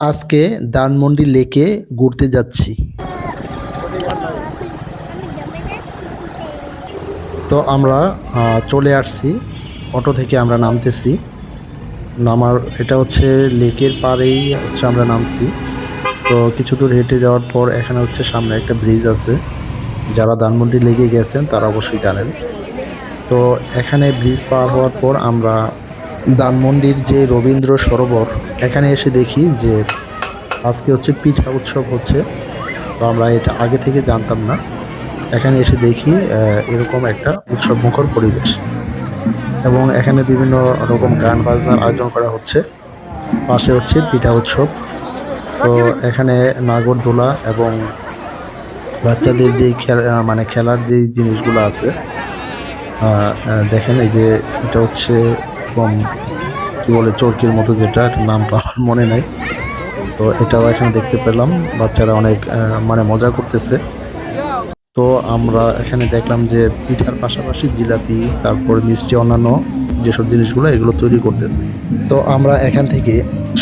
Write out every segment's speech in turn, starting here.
আজকে দানমন্ডি লেকে ঘুরতে যাচ্ছি। তো আমরা চলে আসছি। অটো থেকে আমরা নামতেছি। নামার, এটা হচ্ছে লেকের পাড়েই হচ্ছে আমরা নামছি। তো কিছু দূর হেঁটে যাওয়ার পর এখানে হচ্ছে সামনে একটা ব্রিজ আছে। যারা দানমন্ডি লেকে গেছেন তারা অবশ্যই জানেন। তো এখানে ব্রিজ পার হওয়ার পর আমরা ধানমন্ডির যে রবীন্দ্র সরোবর, এখানে এসে দেখি যে আজকে হচ্ছে পিঠা উৎসব হচ্ছে। তো আমরা এটা আগে থেকে জানতাম না। এখানে এসে দেখি এরকম একটা উৎসব মুখর পরিবেশ। এবং এখানে বিভিন্ন রকম গান বাজনার আয়োজন করা হচ্ছে। পাশে হচ্ছে পিঠা উৎসব। তো এখানে নাগরদোলা এবং বাচ্চাদের যেই খেলা মানে খেলার যেই জিনিসগুলো আছে দেখেন এই যে এটা হচ্ছে কি বলে, চরকির মতো যেটা নামটা আমার মনে নাই। তো এটাও এখানে দেখতে পেলাম, বাচ্চারা অনেক মানে মজা করতেছে। তো আমরা এখানে দেখলাম যে পিঠার পাশাপাশি জিলাপি, তারপর মিষ্টি অন্যান্য যেসব জিনিসগুলো, এগুলো তৈরি করতেছে। তো আমরা এখান থেকে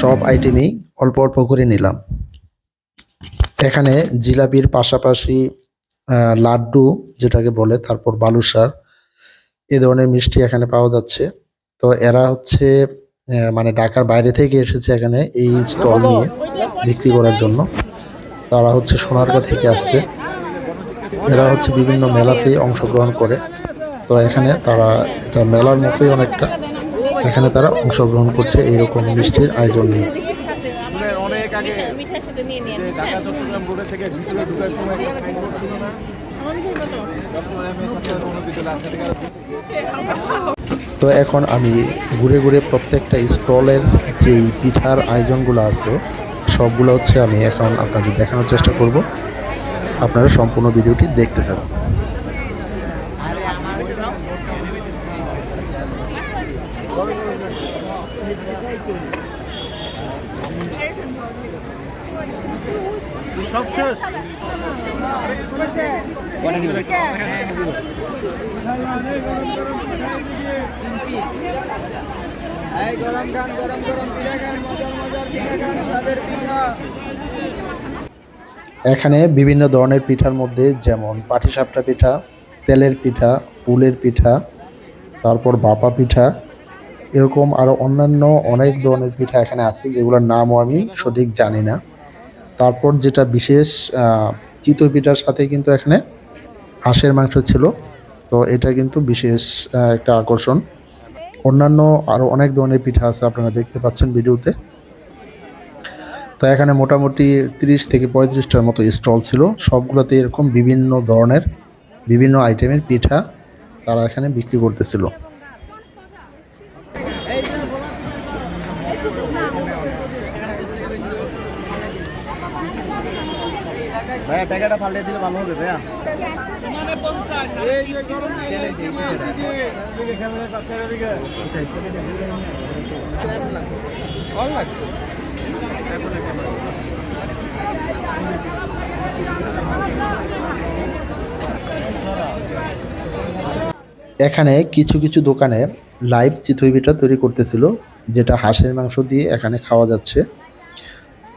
সব আইটেমই অল্প অল্প করে নিলাম। এখানে জিলাপির পাশাপাশি লাড্ডু যেটাকে বলে, তারপর বালুশার এ ধরনের মিষ্টি এখানে পাওয়া যাচ্ছে। তো এরা হচ্ছে মানে ঢাকার বাইরে থেকে এসেছে এখানে এই স্টল নিয়ে বিক্রি করার জন্য। তারা হচ্ছে সোনারগাঁ থেকে আসছে। এরা হচ্ছে বিভিন্ন মেলাতে অংশগ্রহণ করে। তো এখানে তারা, এটা মেলার মতোই অনেকটা। এখানে তারা অংশগ্রহণ করছে এইরকম মিষ্টির আয়োজন নিয়ে। তো এখন আমি ঘুরে ঘুরে প্রত্যেকটা স্টলের যেই পিঠার আয়োজনগুলো আছে, সবগুলো হচ্ছে আমি এখন আপনাদের দেখানোর চেষ্টা করব। আপনারা সম্পূর্ণ ভিডিওটি দেখতে থাকুন। সব শেষ? গরম গান গরম গরম পিঠা খান মজার মজার পিঠা খান স্বাদের পিঠা এখানে বিভিন্ন ধরনের পিঠার মধ্যে যেমন পাটিসাপটা পিঠা তেলের পিঠা ফুলের পিঠা তারপর বাপা পিঠা এরকম আরও অন্যান্য অনেক ধরনের পিঠা এখানে আছে যেগুলোর নামও আমি সঠিক জানি না। তারপর যেটা বিশেষ চিতই পিঠার সাথে কিন্তু এখানে হাঁসের মাংস ছিল। তো এটা কিন্তু বিশেষ একটা আকর্ষণ। অন্যান্য আরও অনেক ধরনের পিঠা আছে আপনারা দেখতে পাচ্ছেন ভিডিওতে। তো এখানে মোটামুটি তিরিশ থেকে পঁয়ত্রিশটার মতো স্টল ছিল। সবগুলোতে এরকম বিভিন্ন ধরনের, বিভিন্ন আইটেমের পিঠা তারা এখানে বিক্রি করতেছিল। ভাইয়া টাকাটা পাল্টে দিলে ভালো হবে, ভাইয়া। এখানে কিছু কিছু দোকানে লাইভ চিতই তৈরি করতেছিল, যেটা হাঁসের মাংস দিয়ে এখানে খাওয়া যাচ্ছে।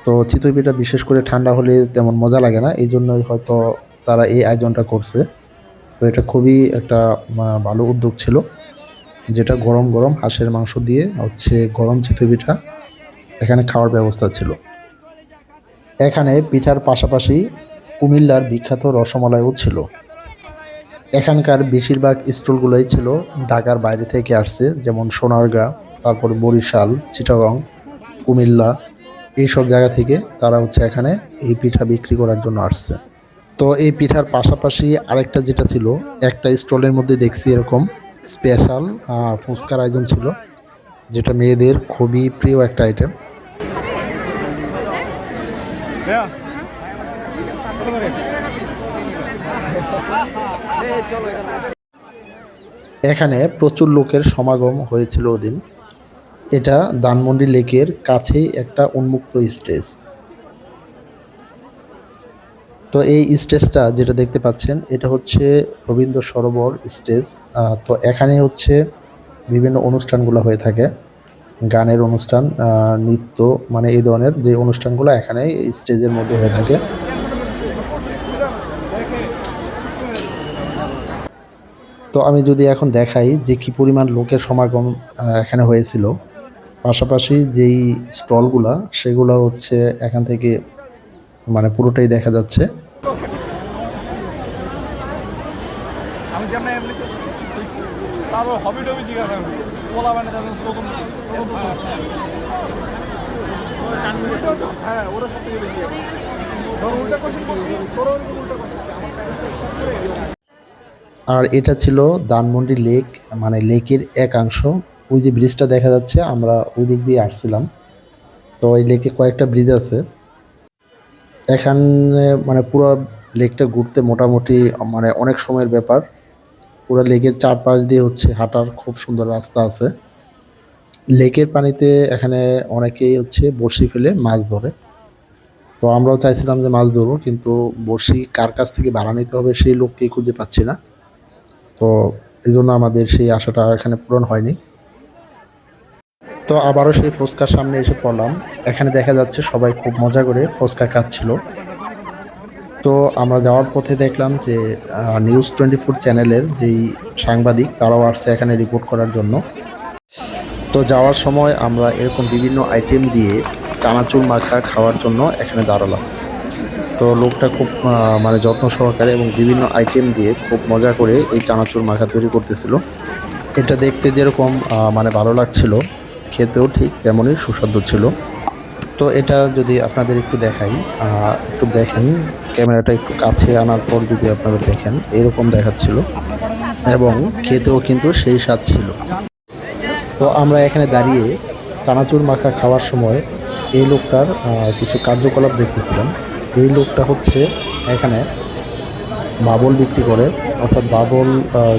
তো চিতই বিশেষ করে ঠান্ডা হলে তেমন মজা লাগে না, এই জন্যই হয়তো তারা এই আয়োজনটা করছে। তো এটা খুবই একটা ভালো উদ্যোগ ছিল। যেটা গরম গরম হাঁসের মাংস দিয়ে হচ্ছে গরম চিতই পিঠা এখানে খাওয়ার ব্যবস্থা ছিল। এখানে পিঠার পাশাপাশি কুমিল্লার বিখ্যাত রসমালাইও ছিল। এখানকার বেশিরভাগ স্টলগুলোই ছিল ঢাকার বাইরে থেকে আসছে, যেমন সোনারগাঁ, তারপর বরিশাল, চিটাগং, কুমিল্লা, এইসব জায়গা থেকে তারা হচ্ছে এখানে এই পিঠা বিক্রি করার জন্য আসছে। তো এই পিঠার পাশাপাশি আরেকটা যেটা ছিল, একটা স্টলের মধ্যে দেখছি এরকম স্পেশাল ফুচকার আয়োজন ছিল, যেটা মেয়েদের খুবই প্রিয় একটা আইটেম এখানে প্রচুর লোকের সমাগম হয়েছিল ওদিন। এটা দানমন্ডি লেকের কাছেই একটা উন্মুক্ত স্টেজ। তো এই স্টেজটা যেটা দেখতে পাচ্ছেন, এটা হচ্ছে রবীন্দ্র সরোবর স্টেজ। তো এখানে হচ্ছে বিভিন্ন অনুষ্ঠানগুলো হয়ে থাকে, গানের অনুষ্ঠান নৃত্য মানে এই ধরনের যে অনুষ্ঠানগুলো এখানে স্টেজের মধ্যে হয়ে থাকে। তো আমি যদি এখন দেখাই যে কি পরিমাণ লোকের সমাগম এখানে হয়েছিল, পাশাপাশি যেই স্টলগুলা, সেগুলো হচ্ছে এখান থেকে মানে পুরোটাই দেখা যাচ্ছে। হ্যাঁ আর এটা ছিল দানমন্ডি লেক মানে লেকের একাংশ। ওই যে ব্রিজটা দেখা যাচ্ছে আমরা ওই দিক দিয়ে আসছিলাম। তো ওই লেকে কয়েকটা ব্রিজ আছে। এখানে মানে পুরো লেকটা ঘুরতে মোটামুটি মানে অনেক সময়ের ব্যাপার। পুরো লেকের চারপাশ দিয়ে হচ্ছে হাঁটার খুব সুন্দর রাস্তা আছে। লেকের পানিতে এখানে অনেকেই হচ্ছে বড়শি ফেলে মাছ ধরে। তো আমরাও চাইছিলাম যে মাছ ধরবো, কিন্তু বড়শি কার কাছ থেকে ভাড়া নিতে হবে সেই লোককেই খুঁজে পাচ্ছি না। তো এই জন্য আমাদের সেই আশাটা এখানে পূরণ হয়নি। তো আবারও সেই ফুচকার সামনে এসে পড়লাম। এখানে দেখা যাচ্ছে সবাই খুব মজা করে ফুচকা খাচ্ছিল। তো আমরা যাওয়ার পথে দেখলাম যে নিউজ টোয়েন্টি ফোর চ্যানেলের যেই সাংবাদিক, তারাও আসছে এখানে রিপোর্ট করার জন্য। তো যাওয়ার সময় আমরা এরকম বিভিন্ন আইটেম দিয়ে চানাচুর মাখা খাওয়ার জন্য এখানে দাঁড়ালাম। তো লোকটা খুব মানে যত্ন সহকারে এবং বিভিন্ন আইটেম দিয়ে খুব মজা করে এই চানাচুর মাখা তৈরি করতেছিল। এটা দেখতে যেরকম মানে ভালো লাগছিল। খেতেও ঠিক তেমনই সুস্বাদু ছিল। তো এটা যদি আপনাদের একটু দেখাই একটু দেখেন, ক্যামেরাটা একটু কাছে আনার পর যদি আপনারা দেখেন, এরকম দেখাচ্ছিল এবং খেতেও কিন্তু সেই স্বাদ ছিল। তো আমরা এখানে দাঁড়িয়ে চানাচুর মাখা খাওয়ার সময় এই লোকটার কিছু কার্যকলাপ দেখতেছিলাম। এই লোকটা হচ্ছে এখানে বাবল বিক্রি করে, অর্থাৎ বাবল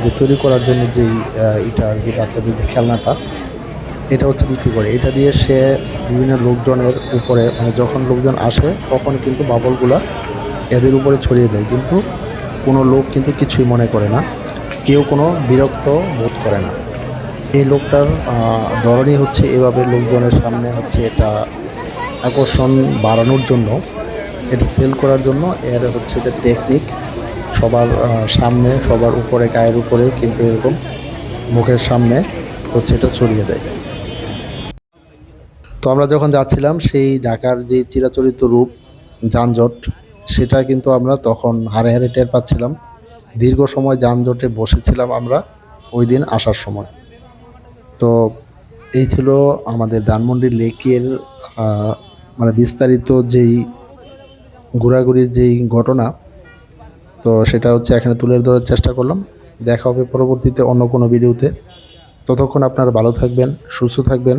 যে তৈরি করার জন্য যেই এটা আর কি বাচ্চাদের যে খেলনাটা এটা হচ্ছে বিক্রি করে। এটা দিয়ে সে বিভিন্ন লোকজনের উপরে মানে যখন লোকজন আসে, তখন কিন্তু বাবলগুলা এদের উপরে ছড়িয়ে দেয়। কিন্তু কোনো লোক কিন্তু কিছুই মনে করে না। কেউ কোনো বিরক্ত বোধ করে না। এই লোকটার ধরনই হচ্ছে এভাবে লোকজনের সামনে হচ্ছে এটা আকর্ষণ বাড়ানোর জন্য, এটা সেল করার জন্য এর হচ্ছে যে টেকনিক সবার সামনে, সবার উপরে, গায়ের উপরে কিন্তু এরকম মুখের সামনে হচ্ছে এটা ছড়িয়ে দেয়। আমরা যখন যাচ্ছিলাম, সেই ঢাকার যে চিরাচরিত রূপ, যানজট, সেটা কিন্তু আমরা তখন হারে হারে টের পাচ্ছিলাম। দীর্ঘ সময় যানজটে বসেছিলাম আমরা ওই দিন আসার সময়। তো এই ছিল আমাদের ধানমন্ডি লেকের মানে বিস্তারিত যেই ঘোরাঘুরির যেই ঘটনা, তো সেটা হচ্ছে এখানে তুলে ধরার চেষ্টা করলাম। দেখা হবে পরবর্তীতে অন্য কোনো ভিডিওতে। ততক্ষণ আপনারা ভালো থাকবেন, সুস্থ থাকবেন।